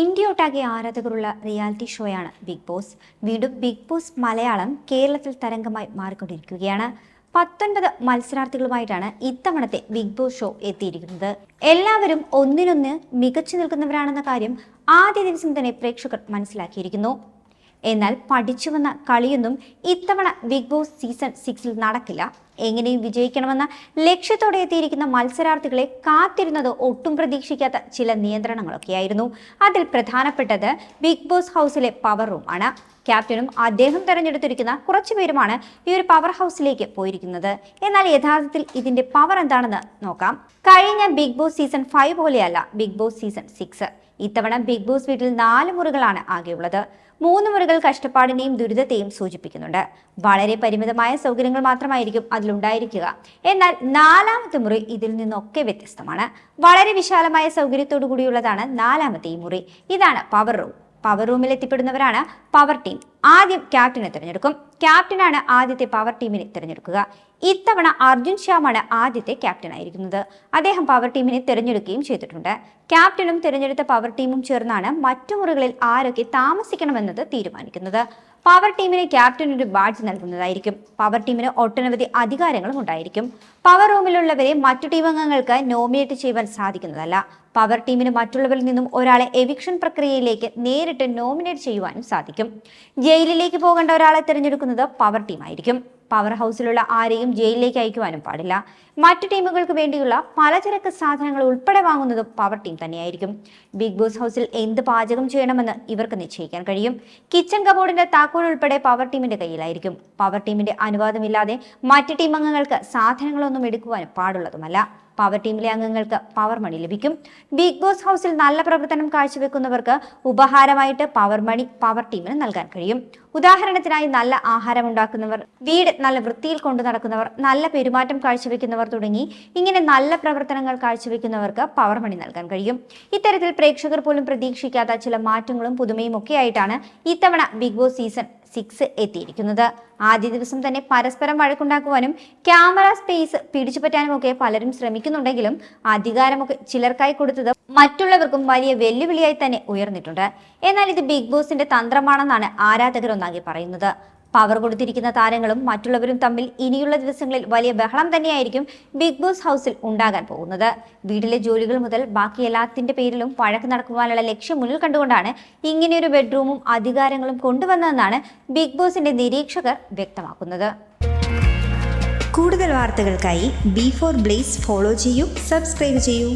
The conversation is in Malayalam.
ഇന്ത്യയൊട്ടാകെ ആരാധകരുള്ള റിയാലിറ്റി ഷോയാണ് ബിഗ് ബോസ്. വീണ്ടും ബിഗ് ബോസ് മലയാളം കേരളത്തിൽ തരംഗമായി മാറിക്കൊണ്ടിരിക്കുകയാണ്. പത്തൊൻപത് മത്സരാർത്ഥികളുമായിട്ടാണ് ഇത്തവണത്തെ ബിഗ് ബോസ് ഷോ എത്തിയിരിക്കുന്നത്. എല്ലാവരും ഒന്നിനൊന്ന് മികച്ചു നിൽക്കുന്നവരാണെന്ന കാര്യം ആദ്യ ദിവസം തന്നെ പ്രേക്ഷകർ മനസ്സിലാക്കിയിരിക്കുന്നു. എന്നാൽ പഠിച്ചു വന്ന കളിയൊന്നും ഇത്തവണ ബിഗ് ബോസ് സീസൺ സിക്സിൽ നടക്കില്ല. എങ്ങനെയും വിജയിക്കണമെന്ന ലക്ഷ്യത്തോടെ എത്തിയിരിക്കുന്ന മത്സരാർത്ഥികളെ കാത്തിരുന്നത് ഒട്ടും പ്രതീക്ഷിക്കാത്ത ചില നിയന്ത്രണങ്ങളൊക്കെയായിരുന്നു. അതിൽ പ്രധാനപ്പെട്ടത് ബിഗ് ബോസ് ഹൗസിലെ പവർ റൂം ആണ്. ക്യാപ്റ്റനും അദ്ദേഹം തെരഞ്ഞെടുത്തിരിക്കുന്ന കുറച്ചു പേരുമാണ് ഈ ഒരു പവർ ഹൗസിലേക്ക് പോയിരിക്കുന്നത്. എന്നാൽ യഥാർത്ഥത്തിൽ ഇതിന്റെ പവർ എന്താണെന്ന് നോക്കാം. കഴിഞ്ഞ ബിഗ് ബോസ് സീസൺ ഫൈവ് പോലെയല്ല ബിഗ് ബോസ് സീസൺ സിക്സ് ഇത്തവണ ബിഗ് ബോസ് വീട്ടിൽ നാല് മുറികളാണ് ആകെയുള്ളത്. മൂന്ന് മുറികൾ കഷ്ടപ്പാടിനെയും ദുരിതത്തെയും സൂചിപ്പിക്കുന്നുണ്ട്. വളരെ പരിമിതമായ സൗകര്യങ്ങൾ മാത്രമായിരിക്കും അതിലുണ്ടായിരിക്കുക. എന്നാൽ നാലാമത്തെ മുറി ഇതിൽ നിന്നൊക്കെ വ്യത്യസ്തമാണ്. വളരെ വിശാലമായ സൗകര്യത്തോടു കൂടിയുള്ളതാണ് നാലാമത്തെ ഈ മുറി. ഇതാണ് പവർ റൂം പവർ റൂമിൽ എത്തിപ്പെടുന്നവരാണ് പവർ ടീം ആദ്യം ക്യാപ്റ്റനെ തിരഞ്ഞെടുക്കും. ക്യാപ്റ്റനാണ് ആദ്യത്തെ പവർ ടീമിനെ തിരഞ്ഞെടുക്കുക. ഇത്തവണ അർജുൻ ശ്യാമാണ് ആദ്യത്തെ ക്യാപ്റ്റനായിരിക്കുന്നത് അദ്ദേഹം പവർ ടീമിനെ തിരഞ്ഞെടുക്കുകയും ചെയ്തിട്ടുണ്ട്. ക്യാപ്റ്റനും തിരഞ്ഞെടുത്ത പവർ ടീമും ചേർന്നാണ് മറ്റു മുറികളിൽ ആരൊക്കെ താമസിക്കണമെന്നത് തീരുമാനിക്കുന്നത്. പവർ ടീമിന് ക്യാപ്റ്റൻ ഒരു ബാഡ്ജ് നൽകുന്നതായിരിക്കും. പവർ ടീമിന് ഒട്ടനവധി അധികാരങ്ങളും ഉണ്ടായിരിക്കും. പവർ റൂമിലുള്ളവരെ മറ്റു ടീമംഗങ്ങൾക്ക് നോമിനേറ്റ് ചെയ്യുവാൻ സാധിക്കുന്നതല്ല. പവർ ടീമിന് മറ്റുള്ളവരിൽ നിന്നും ഒരാളെ എവിക്ഷൻ പ്രക്രിയയിലേക്ക് നേരിട്ട് നോമിനേറ്റ് ചെയ്യുവാനും സാധിക്കും. ജയിലിലേക്ക് പോകേണ്ട ഒരാളെ തിരഞ്ഞെടുക്കുന്നത് പവർ ടീമായിരിക്കും പവർ ഹൗസിലുള്ള ആരെയും ജയിലിലേക്ക് അയക്കുവാനും പാടില്ല. മറ്റു ടീമുകൾക്ക് വേണ്ടിയുള്ള പലചരക്ക് സാധനങ്ങൾ ഉൾപ്പെടെ വാങ്ങുന്നതും പവർ ടീം തന്നെയായിരിക്കും. ബിഗ് ബോസ് ഹൗസിൽ എന്ത് പാചകം ചെയ്യണമെന്ന് ഇവർക്ക് നിശ്ചയിക്കാൻ കഴിയും. കിച്ചൺ കബോർഡിന്റെ താക്കോൽ ഉൾപ്പെടെ പവർ ടീമിന്റെ കയ്യിലായിരിക്കും. പവർ ടീമിന്റെ അനുവാദമില്ലാതെ മറ്റു ടീം അംഗങ്ങൾക്ക് സാധനങ്ങളൊന്നും എടുക്കുവാനും പാടുള്ളതുമല്ല. പവർ ടീമിലെ അംഗങ്ങൾക്ക് പവർ മണി ലഭിക്കും. ബിഗ് ബോസ് ഹൗസിൽ നല്ല പ്രവർത്തനം കാഴ്ചവെക്കുന്നവർക്ക് ഉപഹാരമായിട്ട് പവർ മണി പവർ ടീമിന് നൽകാൻ കഴിയും. ഉദാഹരണത്തിനായി നല്ല ആഹാരം ഉണ്ടാക്കുന്നവർ വീട് നല്ല വൃത്തിയിൽ കൊണ്ടു നടക്കുന്നവർ നല്ല പെരുമാറ്റം കാഴ്ചവെക്കുന്നവർ തുടങ്ങി ഇങ്ങനെ നല്ല പ്രവർത്തനങ്ങൾ കാഴ്ചവെക്കുന്നവർക്ക് പവർ മണി നൽകാൻ കഴിയും. ഇത്തരത്തിൽ പ്രേക്ഷകർ പോലും പ്രതീക്ഷിക്കാത്ത ചില മാറ്റങ്ങളും പുതുമയും ഒക്കെയായിട്ടാണ് ഇത്തവണ ബിഗ് ബോസ് സീസൺ സിക്സ് എത്തിയിരിക്കുന്നത്. ആദ്യ ദിവസം തന്നെ പരസ്പരം വഴക്കുണ്ടാക്കുവാനും ക്യാമറ സ്പേസ് പിടിച്ചുപറ്റാനും ഒക്കെ പലരും ശ്രമിക്കുന്നുണ്ടെങ്കിലും അധികാരമൊക്കെ ചിലർക്കായി കൊടുത്തത് മറ്റുള്ളവർക്കും വലിയ വെല്ലുവിളിയായി തന്നെ ഉയർന്നിട്ടുണ്ട്. എന്നാൽ ഇത് ബിഗ് ബോസിന്റെ തന്ത്രമാണെന്നാണ് ആരാധകർ ഒന്നാകെ പറയുന്നത്. പവർ കൊടുത്തിരിക്കുന്ന താരങ്ങളും മറ്റുള്ളവരും തമ്മിൽ ഇനിയുള്ള ദിവസങ്ങളിൽ വലിയ ബഹളം തന്നെയായിരിക്കും ബിഗ് ബോസ് ഹൗസിൽ ഉണ്ടാകാൻ പോകുന്നത്. വീട്ടിലെ ജോലികൾ മുതൽ ബാക്കി എല്ലാത്തിന്റെ പേരിലും വഴക്ക് നടക്കുവാനുള്ള ലക്ഷ്യം മുന്നിൽ കണ്ടുകൊണ്ടാണ് ഇങ്ങനെയൊരു ബെഡ്റൂമും അധികാരങ്ങളും കൊണ്ടുവന്നതെന്നാണ് ബിഗ് ബോസിന്റെ നിരീക്ഷകർ വ്യക്തമാക്കുന്നത്. കൂടുതൽ വാർത്തകൾക്കായി ബി ഫോർ ബ്ലേസ് ഫോളോ ചെയ്യൂ സബ്സ്ക്രൈബ് ചെയ്യൂ.